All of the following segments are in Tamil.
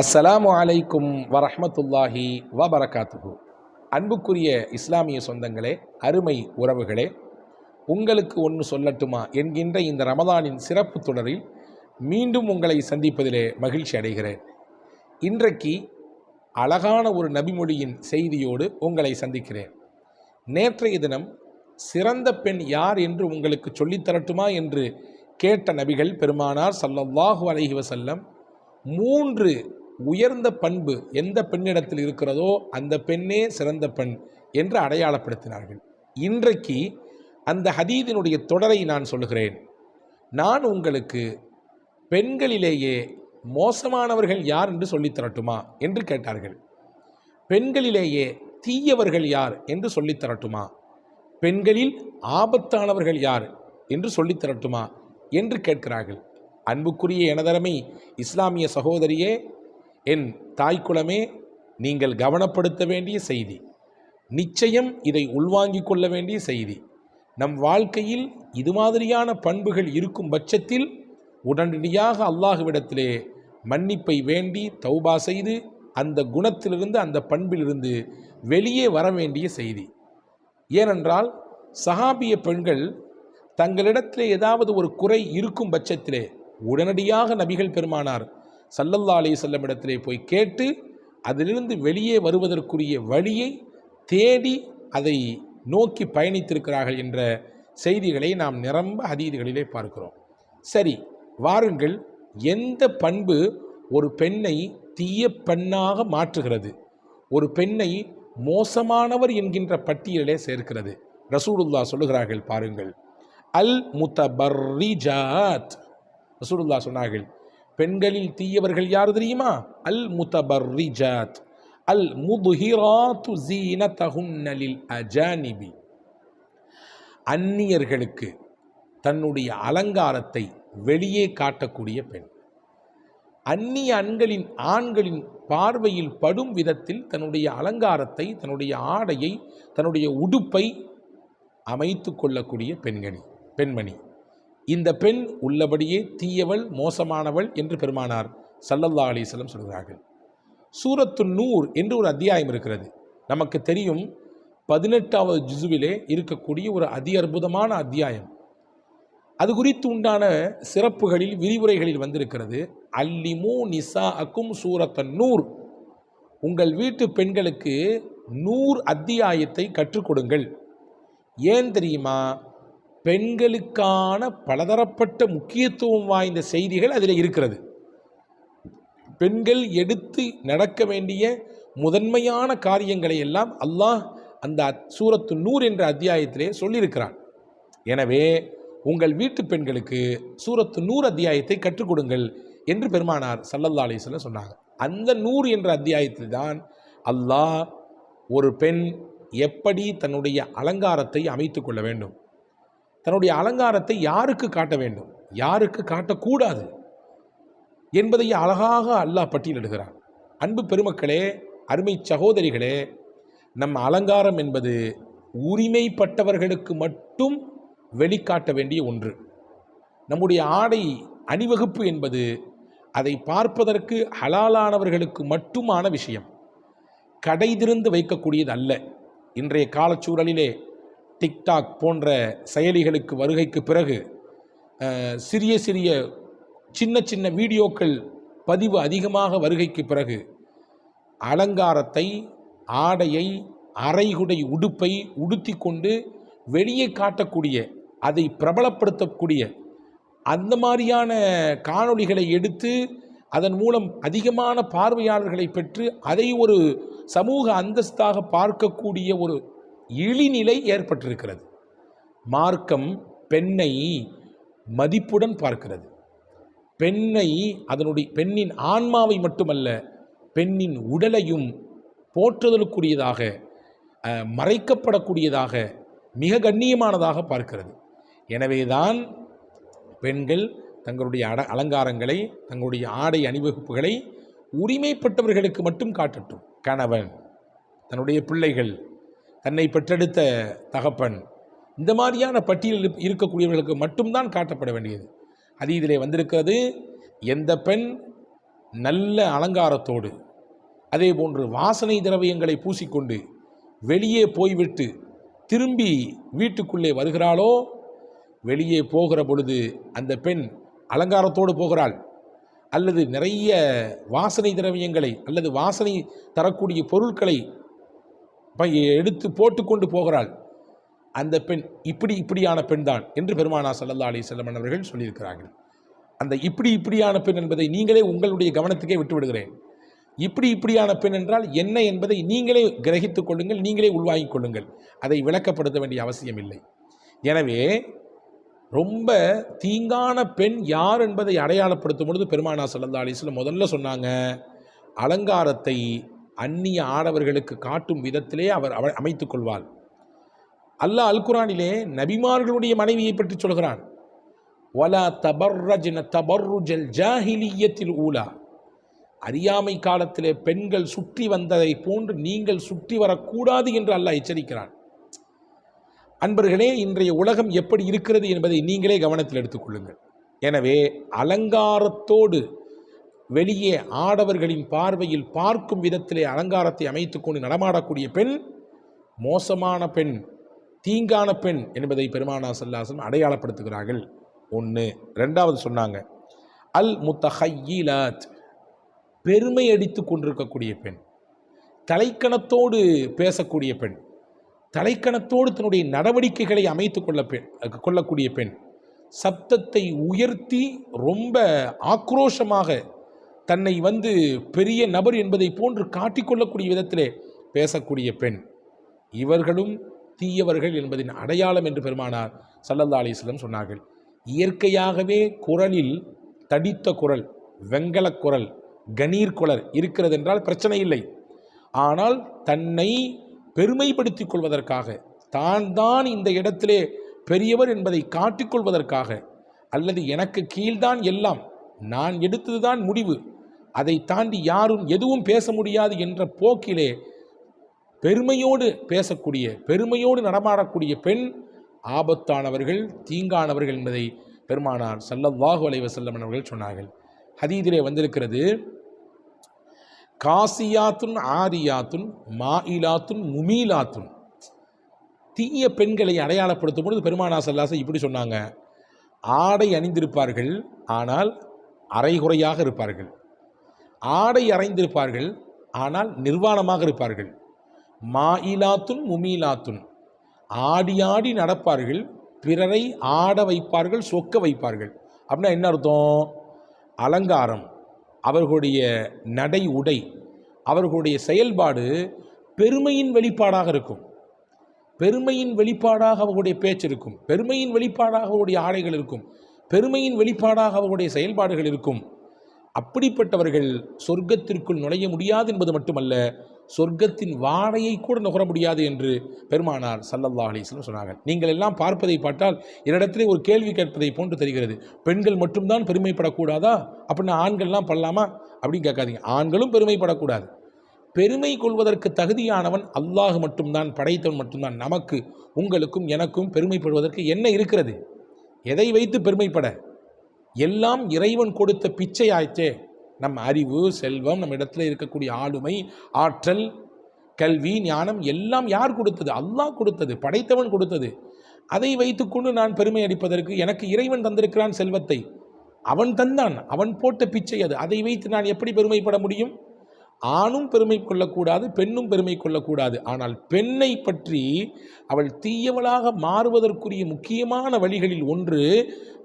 அஸ்ஸலாமு அலைக்கும் வரஹ்மத்துல்லாஹி வபரகாத்துஹு. அன்புக்குரிய இஸ்லாமிய சொந்தங்களே அருமை உறவுகளே உங்களுக்கு ஒன்று சொல்லட்டுமா என்கின்ற இந்த ரமதானின் சிறப்பு தொடரில் மீண்டும் உங்களை சந்திப்பதிலே மகிழ்ச்சி அடைகிறேன். இன்றைக்கு அழகான ஒரு நபிமொழியின் செய்தியோடு உங்களை சந்திக்கிறேன். நேற்றைய தினம் சிறந்த பெண் யார் என்று உங்களுக்கு சொல்லித்தரட்டுமா என்று கேட்ட நபிகள் பெருமானார் சல்லல்லாஹு அலஹி வசல்லம் மூன்று உயர்ந்த பண்பு எந்த பெண்ணிடத்தில் இருக்கிறதோ அந்த பெண்ணே சிறந்த பெண் என்று அடையாளப்படுத்தினார்கள். இன்றைக்கு அந்த ஹதீதினுடைய தொடரை நான் சொல்லுகிறேன். நான் உங்களுக்கு பெண்களிலேயே மோசமானவர்கள் யார் என்று சொல்லித் தரட்டுமா என்று கேட்டார்கள். பெண்களிலேயே தீயவர்கள் யார் என்று சொல்லித் தரட்டுமா? பெண்களில் ஆபத்தானவர்கள் யார் என்று சொல்லித் தரட்டுமா என்று கேட்கிறார்கள். அன்புக்குரிய எனதரமை இஸ்லாமிய சகோதரியே என் தாய்க்குலமே நீங்கள் கவனப்படுத்த வேண்டிய செய்தி. நிச்சயம் இதை உள்வாங்கிக் கொள்ள வேண்டிய செய்தி. நம் வாழ்க்கையில் இது மாதிரியான பண்புகள் இருக்கும் பட்சத்தில் உடனடியாக அல்லாஹுவிடத்திலே மன்னிப்பை வேண்டி தௌபா செய்து அந்த குணத்திலிருந்து அந்த பண்பிலிருந்து வெளியே வர வேண்டிய செய்தி. ஏனென்றால் சஹாபிய பெண்கள் தங்களிடத்திலே ஏதாவது ஒரு குறை இருக்கும் பட்சத்திலே உடனடியாக நபிகள் பெருமானார் சல்லல்லா அலி செல்லமிடத்திலே போய் கேட்டு அதிலிருந்து வெளியே வருவதற்குரிய வழியை தேடி அதை நோக்கி பயணித்திருக்கிறார்கள் என்ற செய்திகளை நாம் நிரம்ப அதீதிகளிலே பார்க்கிறோம். சரி வாருங்கள் எந்த பண்பு ஒரு பெண்ணை தீய பெண்ணாக மாற்றுகிறது? ஒரு பெண்ணை மோசமானவர் என்கின்ற பட்டியலே சேர்க்கிறது. ரசூலுல்லா சொல்லுகிறார்கள் பாருங்கள். அல் முத்தபர்ரிஜாத் ரசூலுல்லா சொன்னார்கள் பெண்களில் தீயவர்கள் யார் தெரியுமா? அல் முத்தபர்ரிஜாத் அல் முதுஹிராத்து ஜீனதஹுன்னலில் அஜானிபி அந்நியர்களுக்கு தன்னுடைய அலங்காரத்தை வெளியே காட்டக்கூடிய பெண். அந்நிய அண்களின் ஆண்களின் பார்வையில் படும் விதத்தில் தன்னுடைய அலங்காரத்தை தன்னுடைய ஆடையை தன்னுடைய உடுப்பை அமைத்து கொள்ளக்கூடிய பெண்கணி பெண்மணி. இந்த பெண் உள்ளபடியே தீயவள் மோசமானவள் என்று பெருமானார் சல்லல்லா அலிஸ்லம் சொல்கிறார்கள். சூரத்து நூர் என்று ஒரு அத்தியாயம் இருக்கிறது. நமக்கு தெரியும் பதினெட்டாவது ஜிசுவிலே இருக்கக்கூடிய ஒரு அதி அற்புதமான அத்தியாயம். அது குறித்து உண்டான சிறப்புகளில் விரிவுரைகளில் வந்திருக்கிறது. அல்லிமு நிசா அக்கும் சூரத்தன் நூர். உங்கள் வீட்டு பெண்களுக்கு நூறு அத்தியாயத்தை கற்றுக் கொடுங்கள். ஏன் தெரியுமா? பெண்களுக்கான பலதரப்பட்ட முக்கியத்துவம் வாய்ந்த செய்திகள் அதில் இருக்கிறது. பெண்கள் எடுத்து நடக்க வேண்டிய முதன்மையான காரியங்களை எல்லாம் அல்லாஹ் அந்த சூரத்து நூர் என்ற அத்தியாயத்திலே சொல்லியிருக்கிறான். எனவே உங்கள் வீட்டு பெண்களுக்கு சூரத்து நூறு அத்தியாயத்தை கற்றுக் கொடுங்கள் என்று பெருமானார் சல்லல்லா அலிஸ்ல சொன்னாங்க. அந்த நூறு என்ற அத்தியாயத்தில் தான் அல்லாஹ் ஒரு பெண் எப்படி தன்னுடைய அலங்காரத்தை அமைத்து கொள்ள வேண்டும்? தன்னுடைய அலங்காரத்தை யாருக்கு காட்ட வேண்டும்? யாருக்கு காட்டக்கூடாது? என்பதை அழகாக அல்லாஹ் பட்டியலிடுகிறார் அன்பு பெருமக்களே அருமை சகோதரிகளே நம் அலங்காரம் என்பது உரிமைப்பட்டவர்களுக்கு மட்டும் வெளிக்காட்ட வேண்டிய ஒன்று. நம்முடைய ஆடை அணிவகுப்பு என்பது அதை பார்ப்பதற்கு ஹலாலானவர்களுக்கு மட்டுமான விஷயம். கடை திறந்து வைக்கக்கூடியது அல்ல. இன்றைய காலச்சூழலிலே டிக்டாக் போன்ற செயலிகளுக்கு வருகைக்கு பிறகு சிறிய சிறிய சின்ன சின்ன வீடியோக்கள் பதிவு அதிகமாக வருகைக்கு பிறகு அலங்காரத்தை ஆடையை அரைகுடை உடுப்பை உடுத்தி கொண்டு வெளியே காட்டக்கூடிய அதை பிரபலப்படுத்தக்கூடிய அந்த மாதிரியான காணொளிகளை எடுத்து அதன் மூலம் அதிகமான பார்வையாளர்களை பெற்று அதை ஒரு சமூக அந்தஸ்தாக பார்க்கக்கூடிய ஒரு இழிநிலை ஏற்பட்டிருக்கிறது. மார்க்கம் பெண்ணை மதிப்புடன் பார்க்கிறது. பெண்ணை அதனுடைய பெண்ணின் ஆன்மாவை மட்டுமல்ல பெண்ணின் உடலையும் போற்றுதலுக்குரியதாக மறைக்கப்படக்கூடியதாக மிக கண்ணியமானதாக பார்க்கிறது. எனவேதான் பெண்கள் தங்களுடைய அட அலங்காரங்களை தங்களுடைய ஆடை அணிவகுப்புகளை உரிமைப்பட்டவர்களுக்கு மட்டும் காட்டட்டும். கணவன் தன்னுடைய பிள்ளைகள் தன்னை பெற்றெடுத்த தகப்பன். இந்த மாதிரியான பட்டியலில் இருக்கக்கூடியவர்களுக்கு மட்டும்தான் காட்டப்பட வேண்டியது. அது இதிலே வந்திருக்கிறது எந்த பெண் நல்ல அலங்காரத்தோடு அதே போன்று வாசனை திரவியங்களை பூசிக்கொண்டு வெளியே போய்விட்டு திரும்பி வீட்டுக்குள்ளே வருகிறாளோ வெளியே போகிற பொழுது அந்த பெண் அலங்காரத்தோடு போகிறாள். அல்லது நிறைய வாசனை திரவியங்களை அல்லது வாசனை தரக்கூடிய பொருட்களை எடுத்து போட்டுக்கொண்டு போகிறாள். அந்த பெண் இப்படி இப்படியான பெண் தான் என்று பெருமானா சல்லல்லா அலி செல்லமன் அவர்கள் சொல்லியிருக்கிறார்கள். அந்த இப்படி இப்படியான பெண் என்பதை நீங்களே உங்களுடைய கவனத்துக்கே விட்டு விடுகிறேன். இப்படி இப்படியான பெண் என்றால் என்ன என்பதை நீங்களே கிரகித்துக் கொள்ளுங்கள் நீங்களே உள்வாங்கிக் கொள்ளுங்கள். அதை விளக்கப்படுத்த வேண்டிய அவசியம் இல்லை. எனவே ரொம்ப தீங்கான பெண் யார் என்பதை அடையாளப்படுத்தும் பொழுது பெருமானா சல்லல்லா அலிஸ்லம் முதல்ல சொன்னாங்க அலங்காரத்தை அந்நிய ஆடவர்களுக்கு காட்டும் விதத்திலே அவர் அவள் அமைத்துக் கொள்வாள் அல்லாஹ் அல்குரானிலே நபிமார்களுடைய மனைவியை பற்றி சொல்கிறான். வலா தபர்ரஜ்ன தபர்ருஜல் ஜாஹிலியத்தில் ஊலா. அறியாமை காலத்திலே பெண்கள் சுற்றி வந்ததை போன்று நீங்கள் சுற்றி வரக்கூடாது என்று அல்லாஹ் எச்சரிக்கிறான். அன்பர்களே இன்றைய உலகம் எப்படி இருக்கிறது என்பதை நீங்களே கவனத்தில் எடுத்துக்கொள்ளுங்கள் எனவே அலங்காரத்தோடு வெளியே ஆடவர்களின் பார்வையில் பார்க்கும் விதத்திலே அலங்காரத்தை அமைத்துக்கொண்டு நடமாடக்கூடிய பெண் மோசமான பெண் தீங்கான பெண் என்பதை பெருமானா சல்லாசன் அடையாளப்படுத்துகிறார்கள். ஒன்று ரெண்டாவது சொன்னாங்க அல் முத்தஹையிலாத் பெருமை அடித்து கொண்டிருக்கக்கூடிய பெண் தலைக்கணத்தோடு பேசக்கூடிய பெண் தலைக்கணத்தோடு தன்னுடைய நடவடிக்கைகளை அமைத்து கொள்ள பெண் கொள்ளக்கூடிய பெண் சப்தத்தை உயர்த்தி ரொம்ப ஆக்ரோஷமாக தன்னை வந்து பெரிய நபர் என்பதை போன்று காட்டிக்கொள்ளக்கூடிய விதத்திலே பேசக்கூடிய பெண். இவர்களும் தீயவர்கள் என்பதின் அடையாளம் என்று பெருமானார் சல்லல்லா அலிஸ்லம் சொன்னார்கள். இயற்கையாகவே குரலில் தடித்த குரல் வெங்கலக் குரல் கணீர் குரல் இருக்கிறது என்றால் பிரச்சனை இல்லை. ஆனால் தன்னை பெருமைப்படுத்திக் கொள்வதற்காக தான் தான் இந்த இடத்திலே பெரியவர் என்பதை காட்டிக்கொள்வதற்காக அல்லது எனக்கு கீழ்தான் எல்லாம் நான் எடுத்ததுதான் முடிவு அதை தாண்டி யாரும் எதுவும் பேச முடியாது என்ற போக்கிலே பெருமையோடு பேசக்கூடிய பெருமையோடு நடமாடக்கூடிய பெண் ஆபத்தானவர்கள் தீங்கானவர்கள் என்பதை பெருமானார் ஸல்லல்லாஹு அலைவ செல்லம் அவர்கள் சொன்னார்கள். ஹதீதிலே வந்திருக்கிறது காசியாத்துன் ஆரியாத்துன் மாயிலாத்துன் முமீலாத்துன். தீய பெண்களை அடையாளப்படுத்தும் பொழுது பெருமானா சல்லாசை இப்படி சொன்னாங்க. ஆடை அணிந்திருப்பார்கள் ஆனால் அரைகுறையாக இருப்பார்கள். ஆடை அறைந்திருப்பார்கள் ஆனால் நிர்வாணமாக இருப்பார்கள். மாயிலாத்துன் முமீலாத்துன். ஆடி ஆடி நடப்பார்கள் பிறரை ஆட வைப்பார்கள் சொக்க வைப்பார்கள். அப்படின்னா என்ன அர்த்தம்? அலங்காரம். அவர்களுடைய நடை உடை அவர்களுடைய செயல்பாடு பெருமையின் வெளிப்பாடாக இருக்கும். பெருமையின் வெளிப்பாடாக அவர்களுடைய பேச்சு இருக்கும். பெருமையின் வெளிப்பாடாக அவர்களுடைய ஆடைகள் இருக்கும். பெருமையின் வெளிப்பாடாக அவர்களுடைய செயல்பாடுகள் இருக்கும். அப்படிப்பட்டவர்கள் சொர்க்கத்திற்குள் நுழைய முடியாது என்பது மட்டுமல்ல சொர்க்கத்தின் வாடையை கூட நுகர முடியாது என்று பெருமானார் சல்லல்லா அலிஸ்லம் சொன்னார்கள். நீங்கள் எல்லாம் பார்ப்பதை பார்த்தால் என்னிடத்திலே ஒரு கேள்வி கேட்பதை போன்று தெரிகிறது. பெண்கள் மட்டும்தான் பெருமைப்படக்கூடாதா? அப்படின்னு ஆண்கள்லாம் பண்ணலாமா அப்படின்னு கேட்காதீங்க. ஆண்களும் பெருமைப்படக்கூடாது. பெருமை கொள்வதற்கு தகுதியானவன் அல்லாஹ் மட்டும்தான் படைத்தவன் மட்டும்தான். நமக்கு உங்களுக்கும் எனக்கும் பெருமைப்படுவதற்கு என்ன இருக்கிறது? எதை வைத்து பெருமைப்பட? எல்லாம் இறைவன் கொடுத்த பிச்சை ஆயிற்றே நம் அறிவு செல்வம் நம்ம இடத்துல இருக்கக்கூடிய ஆளுமை ஆற்றல் கல்வி ஞானம் எல்லாம் யார் கொடுத்தது? அல்லாஹ் கொடுத்தது படைத்தவன் கொடுத்தது. அதை வைத்துக்கொண்டு நான் பெருமை அடிப்பதற்கு எனக்கு இறைவன் தந்திருக்கிறான் செல்வத்தை. அவன் தந்தான் அவன் போட்ட பிச்சை அது. அதை வைத்து நான் எப்படி பெருமைப்பட முடியும்? ஆணும் பெருமை கொள்ளக்கூடாது பெண்ணும் பெருமை கொள்ளக்கூடாது. ஆனால் பெண்ணை பற்றி அவள் தீயவளாக மாறுவதற்குரிய முக்கியமான வழிகளில் ஒன்று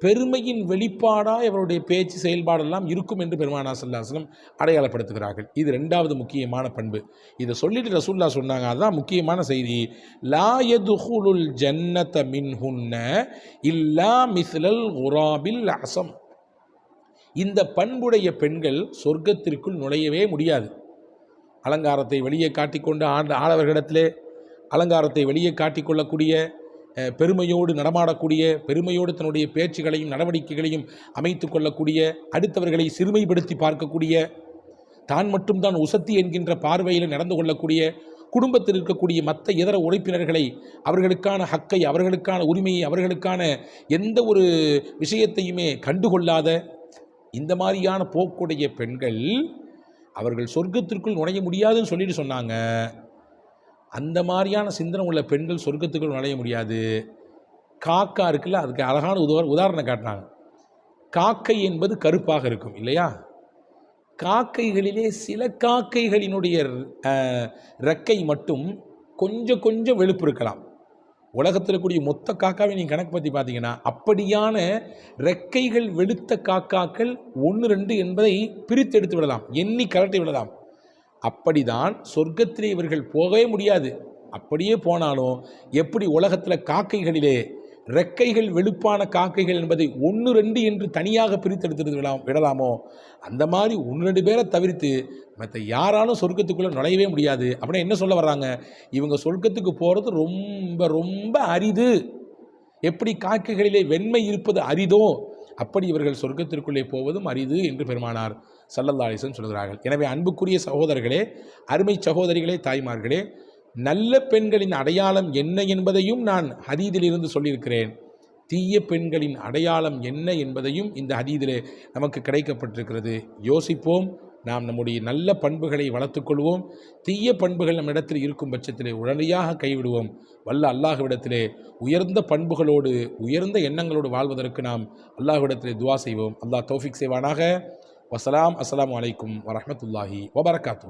பெருமையின் வெளிப்பாடாக இவருடைய பேச்சு செயல்பாடெல்லாம் இருக்கும் என்று பெருமானா சல்லாஸ்லம் அடையாளப்படுத்துகிறார்கள். இது ரெண்டாவது முக்கியமான பண்பு. இதை சொல்லிட்டு ரசூல்லா சொன்னாங்க. அதுதான் முக்கியமான செய்தி. லாயதுகுலுல் ஜன்னத மின்ஹுன்ன இல்லா மிஸ்லல் உராபில் அசம். இந்த பண்புடைய பெண்கள் சொர்க்கத்திற்குள் நுழையவே முடியாது. அலங்காரத்தை வெளியே காட்டிக்கொண்டு ஆண்ட ஆடவர்களிடத்திலே அலங்காரத்தை வெளியே காட்டிக்கொள்ளக்கூடிய பெருமையோடு நடமாடக்கூடிய பெருமையோடு தன்னுடைய பேச்சுகளையும் நடவடிக்கைகளையும் அமைத்து கொள்ளக்கூடிய அடுத்தவர்களை சிறுமைப்படுத்தி பார்க்கக்கூடிய தான் மட்டும்தான் உசத்தி என்கின்ற பார்வையில் நடந்து கொள்ளக்கூடிய குடும்பத்தில் இருக்கக்கூடிய மற்ற இதர உறுப்பினர்களை அவர்களுக்கான ஹக்கை அவர்களுக்கான உரிமையை அவர்களுக்கான எந்த ஒரு விஷயத்தையுமே கண்டுகொள்ளாத இந்த மாதிரியான போக்குடைய பெண்கள் அவர்கள் சொர்க்கத்திற்குள் நுழைய முடியாதுன்னு சொல்லிட்டு சொன்னாங்க. அந்த மாதிரியான சிந்தனை உள்ள பெண்கள் சொர்க்கத்துக்குள் நுழைய முடியாது. காக்கா இருக்குல்ல அதுக்கு அழகான உதவ உதாரணம் காட்டினாங்க. காக்கை என்பது கருப்பாக இருக்கும் இல்லையா? காக்கைகளிலே சில காக்கைகளினுடைய ரெக்கை மட்டும் கொஞ்சம் கொஞ்சம் வெளுப்பு இருக்கலாம். உலகத்தில் கூடிய மொத்த காக்காவை நீங்கள் கணக்கு பற்றி பார்த்தீங்கன்னா அப்படியான ரெக்கைகள் வெளுத்த காக்காக்கள் ஒன்று ரெண்டு என்பதை பிரித்தெடுத்து விடலாம். எண்ணி கலட்டி விடலாம். அப்படிதான் சொர்க்கத்திலே இவர்கள் போகவே முடியாது. அப்படியே போனாலும் எப்படி உலகத்தில் காக்கைகளிலே ரெக்கைகள் வெளுப்பான காக்கைகள் என்பதை ஒன்று ரெண்டு என்று தனியாக பிரித்தெடுத்து விடலாம் விடலாமோ? அந்த மாதிரி ஒன்று ரெண்டு பேரை தவிர்த்து மற்ற யாராலும் சொர்க்கத்துக்குள்ளே நுழையவே முடியாது. அப்படின்னா என்ன சொல்ல வர்றாங்க? இவங்க சொர்க்கத்துக்கு போகிறது ரொம்ப ரொம்ப அரிது. எப்படி காக்கைகளிலே வெண்மை இருப்பது அரிதோ அப்படி இவர்கள் சொர்க்கத்திற்குள்ளே போவதும் அரிது என்று பெருமானார் சல்லல்லாசன் சொல்கிறார்கள். எனவே அன்புக்குரிய சகோதரர்களே அருமை சகோதரிகளே தாய்மார்களே நல்ல பெண்களின் அடையாளம் என்ன என்பதையும் நான் ஹதீதிலிருந்து சொல்லியிருக்கிறேன். தீய பெண்களின் அடையாளம் என்ன என்பதையும் இந்த ஹதீதிலே நமக்கு கிடைக்கப்பட்டிருக்கிறது. யோசிப்போம் நாம் நம்முடைய நல்ல பண்புகளை வளர்த்துக்கொள்வோம். தீய பண்புகள் நம்மிடத்தில் இருக்கும் பட்சத்திலே உடனடியாக கைவிடுவோம். வல்ல அல்லாஹ்விடத்திலே உயர்ந்த பண்புகளோடு உயர்ந்த எண்ணங்களோடு வாழ்வதற்கு நாம் அல்லாஹ்விடத்திலே துவா செய்வோம். அல்லாஹ் தௌஃபிக் செய்வானாக. வசலாம் அஸ்லாம் அலைக்கும் வரமத்துல்லாஹி வபரகாத்து